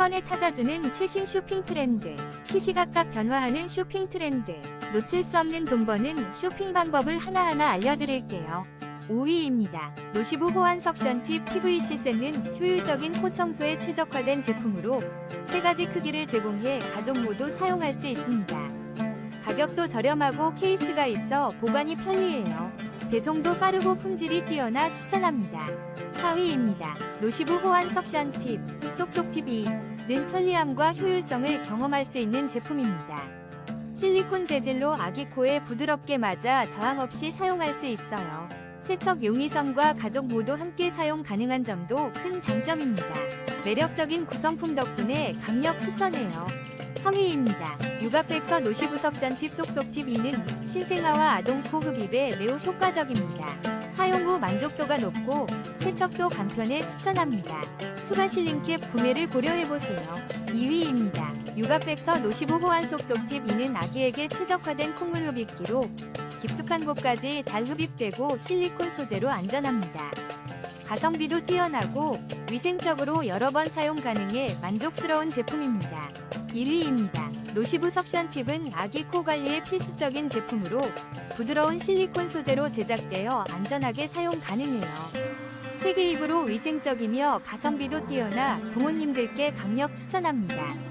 번에 찾아주는 최신 쇼핑 트렌드. 시시각각 변화하는 쇼핑 트렌드. 놓칠 수 없는 돈 버는 쇼핑 방법을 하나하나 알려드릴게요. 5위입니다. 노시브 호환 석션 팁 PVC 셋는 효율적인 코 청소에 최적화된 제품으로 세 가지 크기를 제공해 가족 모두 사용할 수 있습니다. 가격도 저렴하고 케이스가 있어 보관이 편리해요. 배송도 빠르고 품질이 뛰어나 추천합니다. 4위입니다. 노시브 호환 석션 팁, 쏙쏙 TV 는 편리함과 효율성을 경험할 수 있는 제품입니다. 실리콘 재질로 아기 코에 부드럽게 맞아 저항 없이 사용할 수 있어요. 세척 용이성과 가족 모두 함께 사용 가능한 점도 큰 장점입니다. 매력적인 구성품 덕분에 강력 추천해요. 3위입니다. 육아백서 노시브 석션 팁 쏙쏙 팁 2는 신생아와 아동 코 흡입에 매우 효과적입니다. 사용 후 만족도가 높고 세척도 간편해 추천합니다. 추가 실링캡 구매를 고려해보세요. 2위입니다. 육아백서 노시브 호환 쏙쏙 팁 2는 아기에게 최적화된 콧물 흡입기로 깊숙한 곳까지 잘 흡입되고 실리콘 소재로 안전합니다. 가성비도 뛰어나고 위생적으로 여러 번 사용 가능해 만족스러운 제품입니다. 1위입니다. 노시브 석션 팁은 아기 코 관리에 필수적인 제품으로 부드러운 실리콘 소재로 제작되어 안전하게 사용 가능해요. 세계 입으로 위생적이며 가성비도 뛰어나 부모님들께 강력 추천합니다.